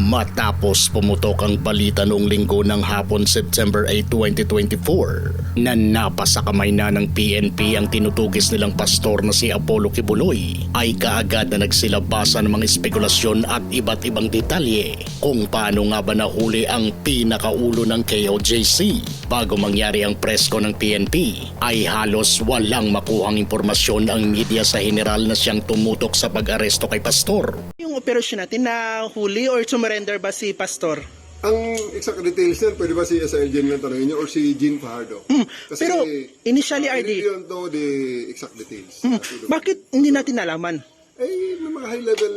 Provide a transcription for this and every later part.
Matapos pumutok ang balita noong linggo ng hapon September 8, 2024 na napa sa kamay na ng PNP ang tinutugis nilang pastor na si Apollo Kibuloy ay kaagad na nagsilabasan ng mga espekulasyon at iba't ibang detalye kung paano nga ba nahuli ang pinakaulo ng KOJC. Bago mangyari ang presko ng PNP ay halos walang makuhang impormasyon ang media sa general na siyang tumutok sa pag-aresto kay pastor. Yung operasyon natin na huli or sumurrender ba si Pastor? Ang exact details yan, pwede ba si SIL Jean lang tanongin niyo or si Jean Fajardo? Hmm, pero initially, uh, RD, we don't know the exact details. hmm, the- bakit hindi natin nalaman? Eh, may mga high level,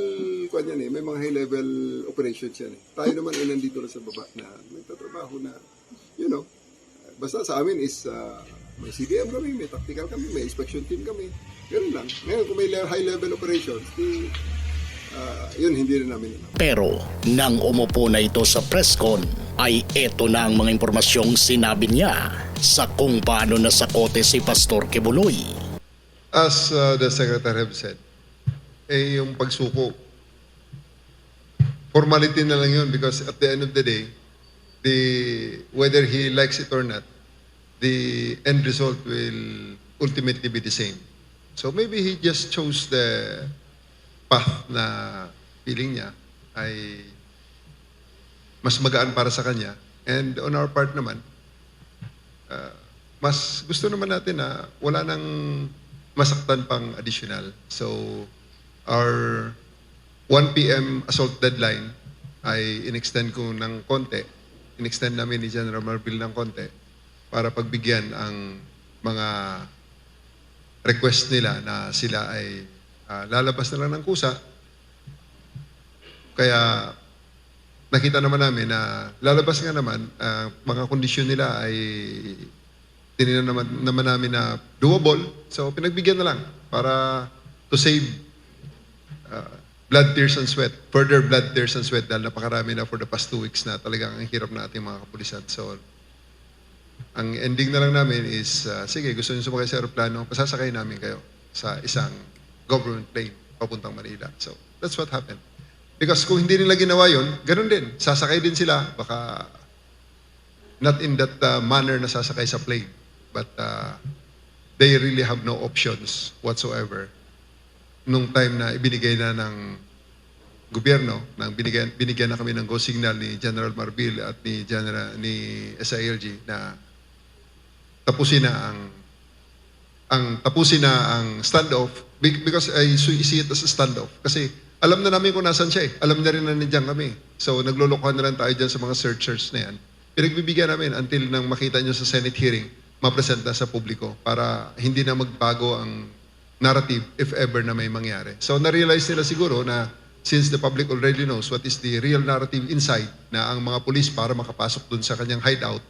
kwan yan eh, may mga high level operations yan eh. Tayo naman ay nandito lang sa baba na nagtatrabaho na, you know, basta sa amin is uh, may CDM kami, may tactical kami, may inspection team kami. Ganun lang. Ngayon, kung may high level operations, di, uh, yun, hindi rin namin alam. Pero nang umupo na ito sa presscon ay eto na ang mga impormasyong sinabi niya sa kung paano nasakote si Pastor Kibuloy. As uh, the Secretary have said, eh yung pagsuko, formality na lang yun because at the end of the day, the, whether he likes it or not, the end result will ultimately be the same. So maybe he just chose the path na feeling niya ay mas magaan para sa kanya. And on our part naman, uh, mas gusto naman natin na wala nang masaktan pang additional. So, our 1 p.m. assault deadline ay in-extend ko ng konti. In-extend namin ni General Marbil ng konti para pagbigyan ang mga request nila na sila ay ah, lalabas na lang ng kusa. Kaya nakita naman namin na lalabas nga naman, ah, mga kondisyon nila ay tinignan naman, naman namin na doable. So pinagbigyan na lang para to save uh, blood, tears, and sweat. Further blood, tears, and sweat dahil napakarami na for the past two weeks na talagang ang hirap na ating mga kapulisan. So, ang ending na lang namin is, uh, sige, gusto niyo sumakay sa aeroplano, pasasakay namin kayo sa isang government plane papuntang Manila. So, that's what happened. Because kung hindi nila ginawa yun, ganun din. Sasakay din sila, baka not in that uh, manner na sasakay sa plane. But uh, they really have no options whatsoever nung time na ibinigay na ng gobyerno, nang binigyan, binigyan na kami ng go signal ni General Marbil at ni General ni SILG na tapusin na ang ang tapusin na ang standoff because I see it as a standoff kasi alam na namin kung nasan siya eh. Alam na rin na nandiyan kami. So naglulukuhan na lang tayo dyan sa mga searchers na yan. Pinagbibigyan namin until nang makita nyo sa Senate hearing, mapresent na sa publiko para hindi na magbago ang narrative if ever na may mangyari. So na-realize nila siguro na since the public already knows what is the real narrative inside na ang mga pulis para makapasok dun sa kanyang hideout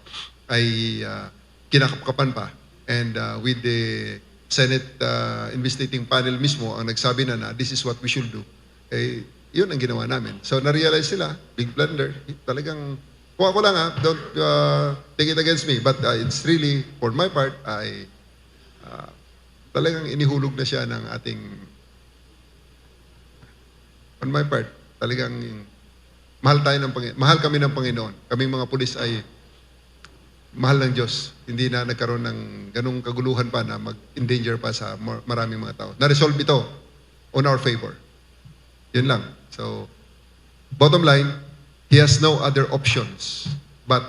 ay uh, kinakapkapan pa. And uh, with the Senate uh, investigating panel mismo ang nagsabi na na this is what we should do. Eh, yun ang ginawa namin. So na-realize sila, big blunder. Talagang, kung ako lang ha, don't uh, take it against me. But uh, it's really, for my part, I uh, talagang inihulog na siya ng ating on my part, talagang mahal tayo ng Panginoon. Mahal kami ng Panginoon. Kaming mga pulis ay mahal ng Diyos. Hindi na nagkaroon ng ganung kaguluhan pa na mag-endanger pa sa mar- maraming mga tao. Na-resolve ito on our favor. Yun lang. So, bottom line, he has no other options but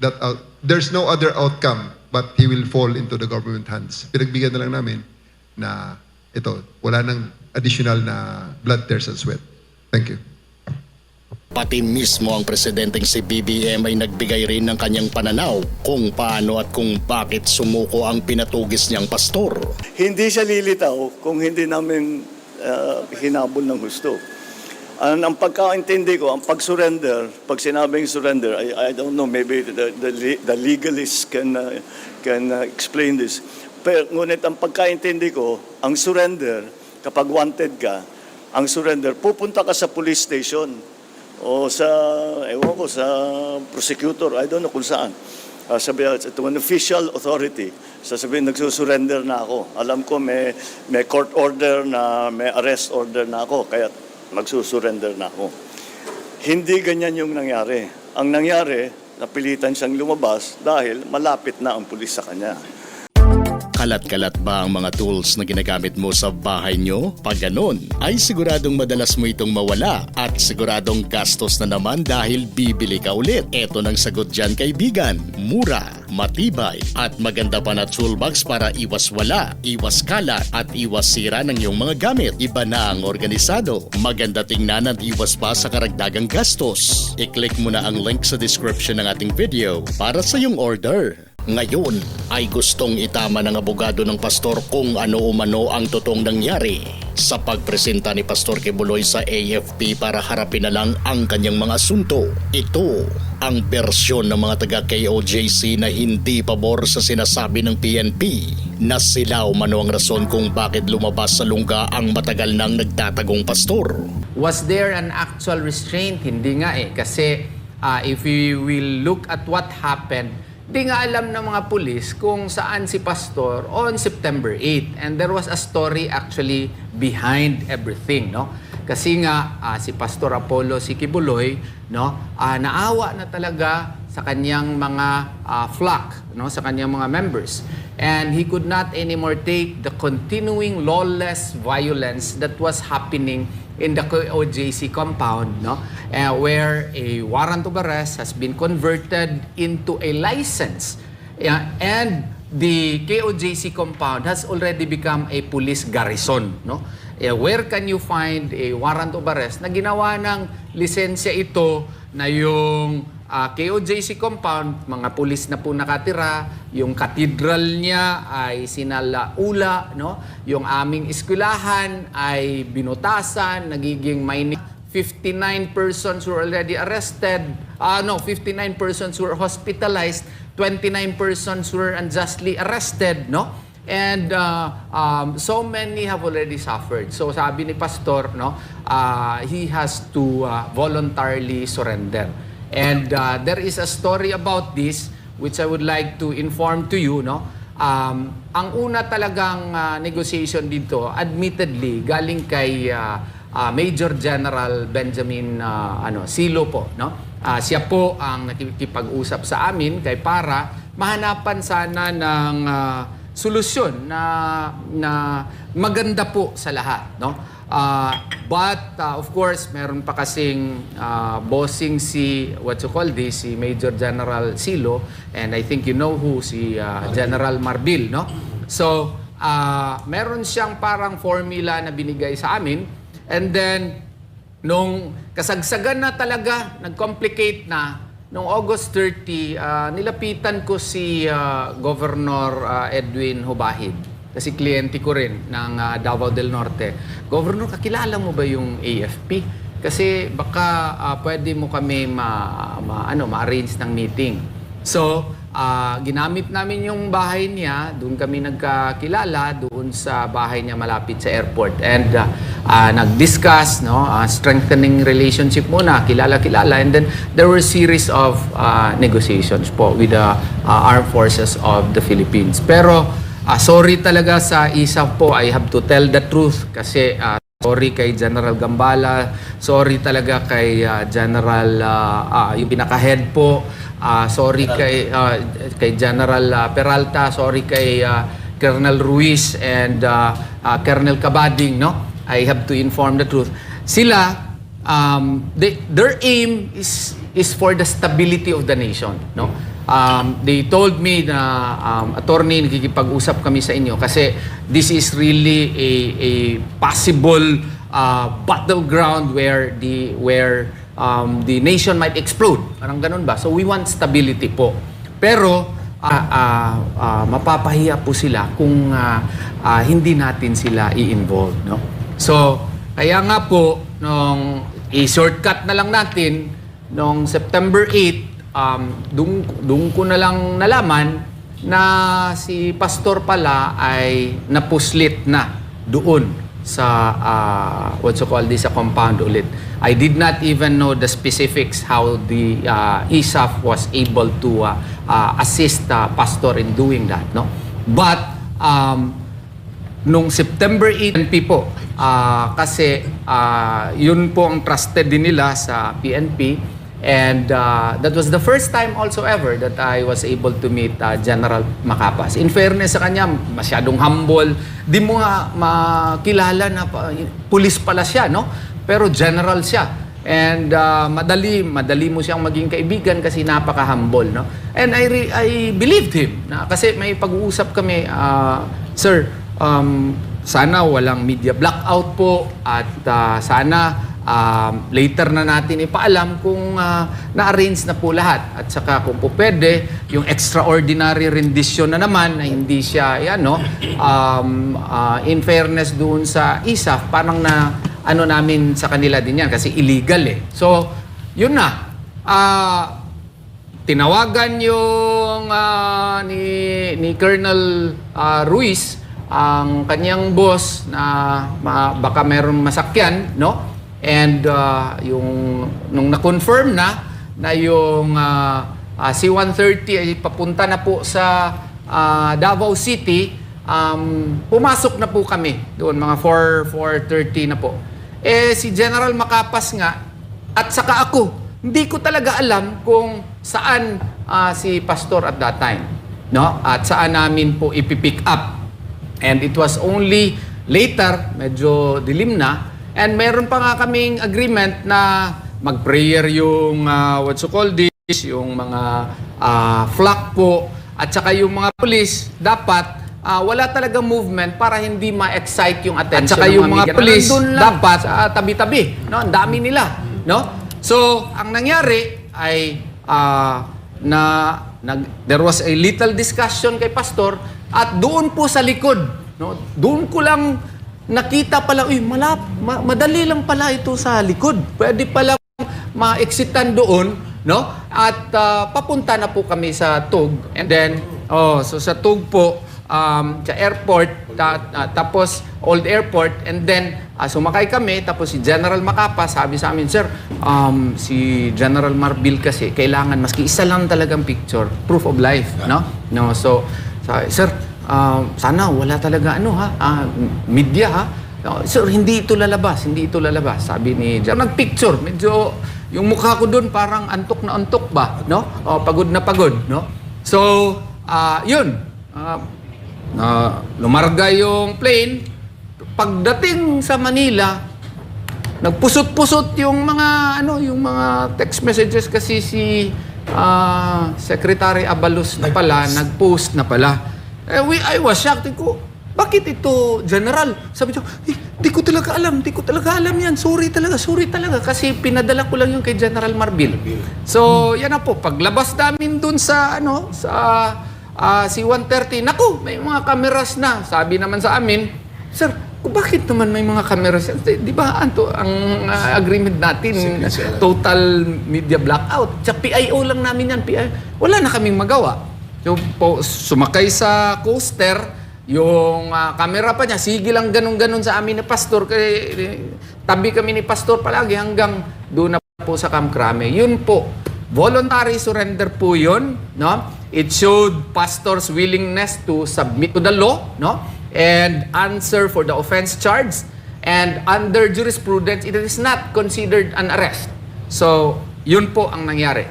that out, there's no other outcome but he will fall into the government hands. Pinagbigyan na lang namin na ito, wala nang additional na blood, tears, and sweat. Thank you. Pati mismo ang presidenteng si BBM ay nagbigay rin ng kanyang pananaw kung paano at kung bakit sumuko ang pinatugis niyang pastor. Hindi siya lilitaw kung hindi namin uh, hinabol ng gusto. Ang, ang pagkaintindi ko, ang pag-surrender, pag sinabing surrender, I, I don't know, maybe the, the, the legalists can, uh, can uh, explain this. Pero ngunit ang pagkaintindi ko, ang surrender, kapag wanted ka, ang surrender, pupunta ka sa police station o sa, ewan ko, sa prosecutor, I don't know kung saan. Uh, sabi, to an official authority, sasabihin, nagsusurrender na ako. Alam ko may, may court order na, may arrest order na ako, kaya magsusurrender na ako. Hindi ganyan yung nangyari. Ang nangyari, napilitan siyang lumabas dahil malapit na ang pulis sa kanya. Kalat-kalat ba ang mga tools na ginagamit mo sa bahay nyo? Pag ganun, ay siguradong madalas mo itong mawala at siguradong gastos na naman dahil bibili ka ulit. Ito ng sagot dyan kaibigan. Mura, matibay at maganda pa na toolbox para iwas wala, iwas kalat at iwas sira ng iyong mga gamit. Iba na ang organisado. Maganda tingnan at iwas pa sa karagdagang gastos. I-click mo na ang link sa description ng ating video para sa iyong order. Ngayon ay gustong itama ng abogado ng pastor kung ano umano ang totoong nangyari sa pagpresenta ni Pastor Kibuloy sa AFP para harapin na lang ang kanyang mga asunto. Ito ang bersyon ng mga taga-KOJC na hindi pabor sa sinasabi ng PNP na sila umano ang rason kung bakit lumabas sa lungga ang matagal nang nagtatagong pastor. Was there an actual restraint? Hindi nga eh. Kasi ah, if we will look at what happened, di nga alam ng mga pulis kung saan si Pastor on September 8. And there was a story actually behind everything, no? Kasi nga ah, si Pastor Apollo Sikibuloy, no, ah, naawa na talaga sa kanyang mga ah, flock, no, sa kanyang mga members. And he could not anymore take the continuing lawless violence that was happening in the OJC compound, no, uh, where a warrant of arrest has been converted into a license. Yeah, and the KOJC compound has already become a police garrison, no? Eh, where can you find a warrant of arrest na ginawa ng lisensya ito na yung ah, KOJC compound, mga pulis na po nakatira, yung cathedral niya ay sinalaula, no? Yung aming eskwelahan ay binutasan, nagiging may 59 persons were already arrested. Ah no, 59 persons were hospitalized, 29 persons were unjustly arrested, no? And uh, um, so many have already suffered. So sabi ni pastor, no, uh, he has to uh, voluntarily surrender. And uh, there is a story about this which I would like to inform to you, no. Um, ang una talagang uh, negotiation dito, admittedly, galing kay uh, uh, Major General Benjamin uh, ano, Silo po, no? Ah, siya po ang nakikipag-usap sa amin kay para mahanapan sana ng ah, solusyon na na maganda po sa lahat, no? Ah, but ah, of course, meron pa kasing ah, bossing si what you call this, si Major General Silo and I think you know who si ah, General Marbil, no? So, ah, meron siyang parang formula na binigay sa amin and then nung kasagsagan na talaga, nag-complicate na, nung August 30, ah, nilapitan ko si ah, Governor ah, Edwin Hubahid. Kasi kliyente ko rin ng ah, Davao del Norte. Governor, kakilala mo ba yung AFP? Kasi baka ah, pwede mo kami ma, ma- ano, ma-arrange ng meeting. So, ah, ginamit namin yung bahay niya, doon kami nagkakilala, doon sa bahay niya malapit sa airport. And ah, ah, nag-discuss, no, ah, strengthening relationship muna, kilala-kilala. And then there were series of ah, negotiations po with the ah, armed forces of the Philippines. Pero ah, sorry talaga sa isa po, I have to tell the truth kasi ah, Sorry kay General Gambala, sorry talaga kay ah, General ah, ah, yung pinaka-head po, Ah, sorry kay ah, kay General ah, Peralta, sorry kay ah, Colonel Ruiz and ah, ah, Colonel Cabading, no? I have to inform the truth. Sila um, they, their aim is is for the stability of the nation, no? Um, they told me na um, attorney nakikipag-usap kami sa inyo kasi this is really a a possible uh, battleground where the where um, the nation might explode. Parang ganun ba? So we want stability po. Pero ah, ah, ah, mapapahiya po sila kung ah, ah, hindi natin sila i-involve, no? So, kaya nga po nung i-shortcut na lang natin nung September 8 um dung dung ko na lang nalaman na si pastor pala ay napuslit na doon sa uh, what's you call this sa compound ulit. I did not even know the specifics how the uh, ISAF was able to uh, uh, assist uh, pastor in doing that, no? But um, nung September 8 po ah, kasi ah, yun po ang trusted din nila sa PNP and ah, that was the first time also ever that I was able to meet ah, General Macapas. In fairness sa kanya, masyadong humble. Di mo nga makilala na pa, pulis pala siya, no? Pero general siya. And ah, madali, madali mo siyang maging kaibigan kasi napaka-humble, no? And I, re- I believed him. Na, kasi may pag-uusap kami, ah, Sir, um, sana walang media blackout po at ah, sana um, later na natin ipaalam kung ah, na-arrange na po lahat. At saka kung po pwede, yung extraordinary rendition na naman na hindi siya, yan, no? Um, ah, in fairness doon sa ISAF, parang na ano namin sa kanila din yan kasi illegal eh. So, yun na. Ah, tinawagan yung ah, ni ni Colonel ah, Ruiz ang kanyang boss na ma- baka meron masakyan no and ah, yung nung na-confirm na na yung ah, ah, C-130 ay papunta na po sa ah, Davao City um, pumasok na po kami doon mga 4 4:30 na po. Eh si General Macapas nga at saka ako hindi ko talaga alam kung saan ah, si pastor at that time no? At saan namin po ipipick up. And it was only later medyo dilim na and meron pa nga kaming agreement na mag-prayer yung ah, what you call this? Yung mga ah, flock po. At saka yung mga police dapat ah, wala talagang movement para hindi ma-excite yung attention At saka ng yung mga media. police, dapat sa tabi-tabi no? Ang dami nila no? So ang nangyari ay ah, na nag, there was a little discussion kay pastor at doon po sa likod no? Doon ko lang nakita pala uy malap ma- madali lang pala ito sa likod. Pwede pala ma-exitan doon no? At ah, papunta na po kami sa Tug. And then oh so sa Tug po um, sa airport ta- ah, tapos old airport. And then ah, sumakay kami tapos si General Macapa sabi sa amin sir um, si General Marbil kasi kailangan maski isa lang talagang picture proof of life no? No so sabi, sir um, sana wala talaga ano ha ah, media ha No, sir, hindi ito lalabas, hindi ito lalabas. Sabi ni Jan. Nag-picture, medyo yung mukha ko doon parang antok na antok ba, no? O, pagod na pagod, no? So, ah, yun. Ah, na lumarga yung plane. Pagdating sa Manila, nagpusot-pusot yung mga ano, yung mga text messages kasi si ah, Secretary Abalos na pala, nag-post na pala. Eh, we, I was shocked. Ko, bakit ito, General? Sabi ko, eh, di ko talaga alam, di ko talaga alam yan. Sorry talaga, sorry talaga. Kasi pinadala ko lang yung kay General Marbil. So, yan na po. Paglabas namin dun sa, ano, sa ah, C-130, naku, may mga cameras na. Sabi naman sa amin, Sir, kung bakit naman may mga cameras? Di, ba anto, ang ah, agreement natin, total media blackout. Sa PIO lang namin yan. PIO. Wala na kaming magawa. So, po, sumakay sa coaster, yung ah, camera pa niya, sige lang ganun-ganun sa amin ni Pastor. Eh, tabi kami ni Pastor palagi hanggang doon na po sa Camp Crame. Yun po, voluntary surrender po yun. No? It showed Pastor's willingness to submit to the law no? and answer for the offense charged. And under jurisprudence, it is not considered an arrest. So, yun po ang nangyari.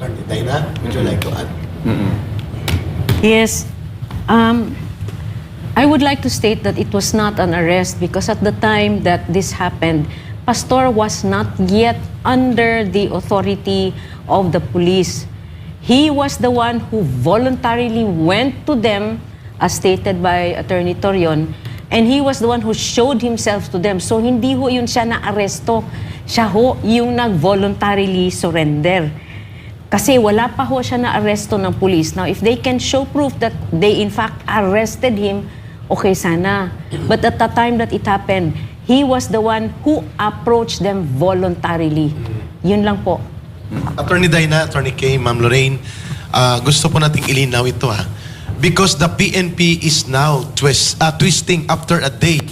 Attorney Dina, would you like to add? Yes. Um, I would like to state that it was not an arrest because at the time that this happened, Pastor was not yet under the authority of the police. He was the one who voluntarily went to them, as stated by Attorney Torion, and he was the one who showed himself to them. So hindi ho yun siya na aresto. Siya ho yung nag-voluntarily surrender. Kasi wala pa ho siya na aresto ng police. Now, if they can show proof that they in fact arrested him, okay sana. But at the time that it happened, he was the one who approached them voluntarily. Yun lang po. Attorney Dina, Attorney Kay, Ma'am Lorraine, ah, gusto po nating ilinaw ito ha. Because the PNP is now twist, ah, twisting after a day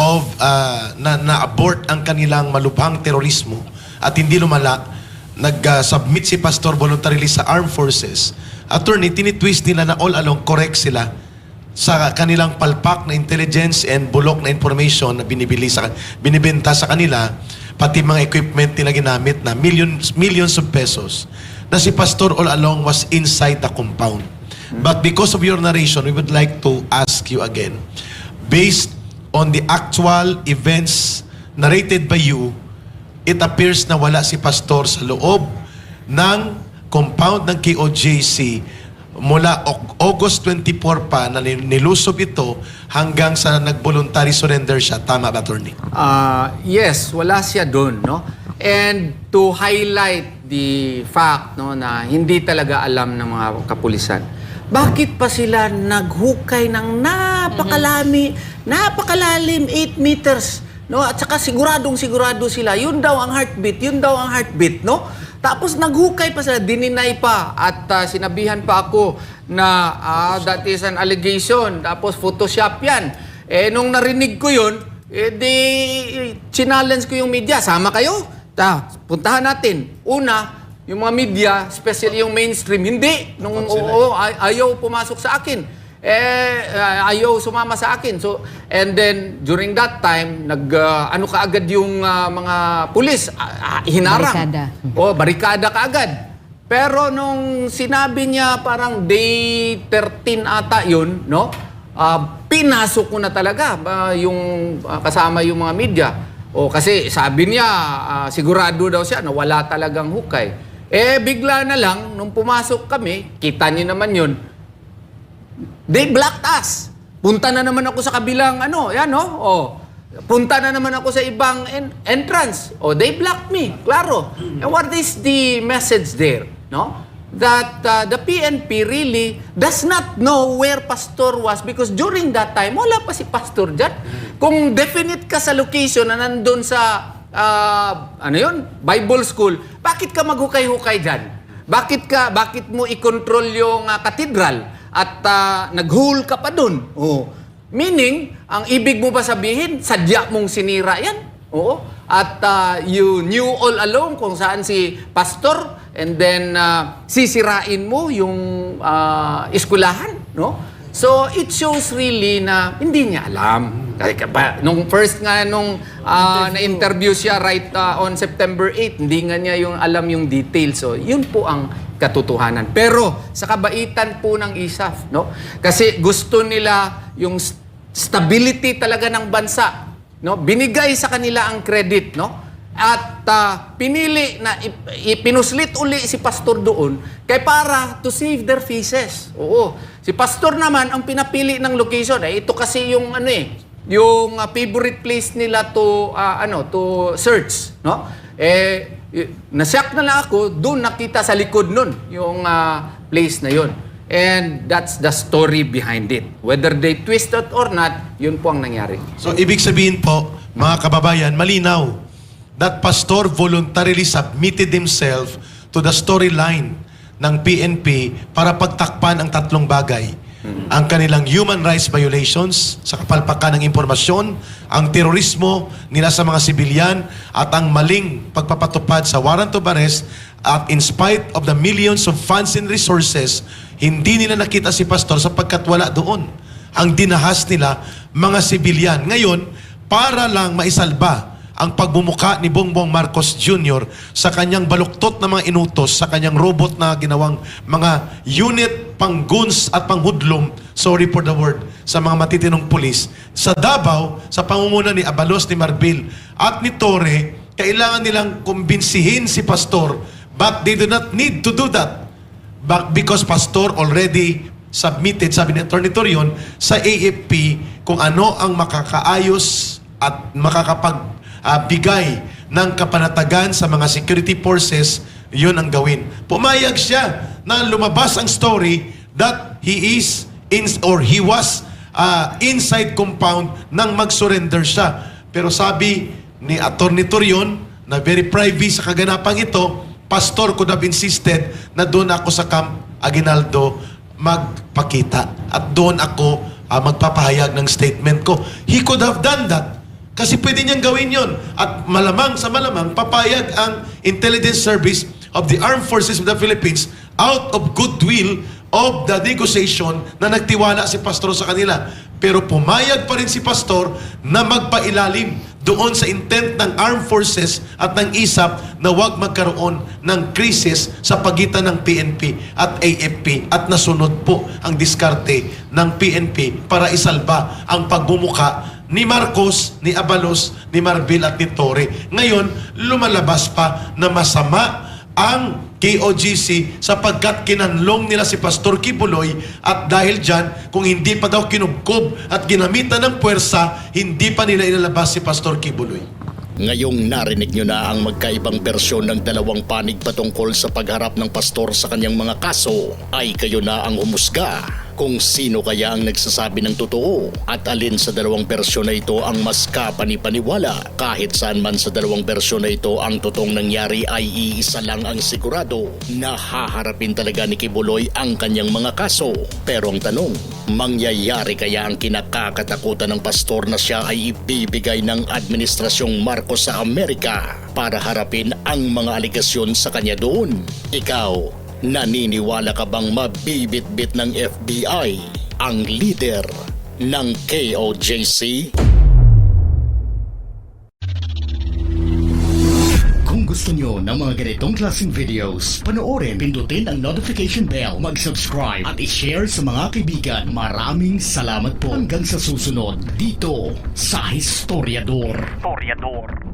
of uh, na, na-abort ang kanilang malubhang terorismo at hindi lumala, nag-submit si Pastor voluntarily sa armed forces. Attorney, tinitwist nila na all along correct sila sa kanilang palpak na intelligence and bulok na information na binibili sa binibenta sa kanila pati mga equipment nila ginamit na millions millions of pesos na si pastor all along was inside the compound but because of your narration we would like to ask you again based on the actual events narrated by you it appears na wala si pastor sa loob ng compound ng KOJC mula Au- August 24 pa na nil- nilusob ito hanggang sa nag-voluntary surrender siya. Tama ba, attorney? Ah, yes, wala siya doon, no? And to highlight the fact no na hindi talaga alam ng mga kapulisan. Bakit pa sila naghukay ng napakalami, napakalalim 8 meters, no? At saka siguradong sigurado sila, yun daw ang heartbeat, yun daw ang heartbeat, no? Tapos naghukay pa sila, dininay pa at ah, sinabihan pa ako na ah, that is an allegation, tapos photoshop yan. Eh, nung narinig ko yun, eh di, challenge ko yung media, sama kayo. Ta, puntahan natin. Una, yung mga media, especially yung mainstream, hindi. Nung oo, ay- ayaw pumasok sa akin. Eh, uh, ayaw sumama sa akin. So, and then, during that time, nag, uh, ano kaagad yung uh, mga pulis, ah, ah, hinarang. Barikada. O, barikada kaagad. Pero nung sinabi niya parang day 13 ata yun, no? Ah, pinasok ko na talaga ah, yung ah, kasama yung mga media. O kasi sabi niya, ah, sigurado daw siya na wala talagang hukay. Eh bigla na lang, nung pumasok kami, kita niyo naman yun, they blocked us. Punta na naman ako sa kabilang ano, yan no? Oh. Punta na naman ako sa ibang en- entrance. Oh, they blocked me. Klaro. And what is the message there, no? That uh, the PNP really does not know where pastor was because during that time wala pa si pastor diyan. Kung definite ka sa location na nandun sa ah, ano yun, Bible school, bakit ka maghukay-hukay diyan? Bakit ka bakit mo i-control yung ah, cathedral at ah, nag-hole ka pa doon? Oh. Meaning, ang ibig mo ba sabihin, sadya mong sinira yan? Oo. At ah, you knew all along kung saan si pastor and then ah, sisirain mo yung ah, eskwelahan, no? So, it shows really na hindi niya alam. Kasi pa, nung first nga nung ah, na-interview siya right ah, on September 8, hindi nga niya yung alam yung details. So, yun po ang katotohanan. Pero sa kabaitan po ng ISAF, no? Kasi gusto nila yung stability talaga ng bansa, no? Binigay sa kanila ang credit, no? At ah, pinili na ip- ipinuslit uli si pastor doon kay para to save their faces. Oo. Si pastor naman ang pinapili ng location. Eh, ito kasi yung ano eh, yung ah, favorite place nila to ah, ano, to search, no? Eh nasyak na lang ako, doon nakita sa likod nun yung ah, place na yun. And that's the story behind it. Whether they twist it or not, yun po ang nangyari. So, ibig sabihin po, mga kababayan, malinaw that pastor voluntarily submitted himself to the storyline ng PNP para pagtakpan ang tatlong bagay. Ang kanilang human rights violations sa kapalpakan ng impormasyon, ang terorismo nila sa mga sibilyan, at ang maling pagpapatupad sa warrant of arrest at in spite of the millions of funds and resources, hindi nila nakita si pastor sapagkat wala doon. Ang dinahas nila, mga sibilyan. Ngayon, para lang maisalba ang pagbumuka ni Bongbong Marcos Jr. sa kanyang baluktot na mga inutos, sa kanyang robot na ginawang mga unit pangguns at panghudlom, sorry for the word, sa mga matitinong pulis. Sa Davao, sa pangunguna ni Abalos, ni Marbil, at ni Torre, kailangan nilang kumbinsihin si Pastor, but they do not need to do that. But because Pastor already submitted, sabi ni Atty. Torion, sa AFP kung ano ang makakaayos at makakapag ah, bigay ng kapanatagan sa mga security forces, yun ang gawin. Pumayag siya na lumabas ang story that he is in, or he was ah, inside compound nang mag-surrender siya. Pero sabi ni Atty. Torion na very private sa kaganapang ito, pastor could have insisted na doon ako sa Camp Aguinaldo magpakita. At doon ako ah, magpapahayag ng statement ko. He could have done that. Kasi pwede niyang gawin yon At malamang sa malamang, papayag ang Intelligence Service of the Armed Forces of the Philippines out of goodwill of the negotiation na nagtiwala si Pastor sa kanila. Pero pumayag pa rin si Pastor na magpailalim doon sa intent ng Armed Forces at ng ISAP na huwag magkaroon ng krisis sa pagitan ng PNP at AFP at nasunod po ang diskarte ng PNP para isalba ang pagbumuka ni Marcos, ni Abalos, ni Marbil at ni Torre. Ngayon, lumalabas pa na masama ang KOGC sapagkat kinanlong nila si Pastor Kibuloy at dahil dyan, kung hindi pa daw kinubkob at ginamitan ng puwersa, hindi pa nila ilalabas si Pastor Kibuloy. Ngayong narinig nyo na ang magkaibang bersyon ng dalawang panig patungkol sa pagharap ng pastor sa kanyang mga kaso, ay kayo na ang humusga kung sino kaya ang nagsasabi ng totoo at alin sa dalawang bersyon na ito ang mas kapanipaniwala. Kahit saan man sa dalawang bersyon na ito ang totoong nangyari ay iisa lang ang sigurado na haharapin talaga ni Kibuloy ang kanyang mga kaso. Pero ang tanong, mangyayari kaya ang kinakakatakutan ng pastor na siya ay ibibigay ng Administrasyong Marcos sa Amerika para harapin ang mga aligasyon sa kanya doon? Ikaw, naniniwala ka bang mabibit-bit ng FBI ang leader ng KOJC? Kung gusto nyo ng mga ganitong klaseng videos, panoorin, pindutin ang notification bell, mag-subscribe at i-share sa mga kaibigan. Maraming salamat po hanggang sa susunod dito sa Historiador. Historiador.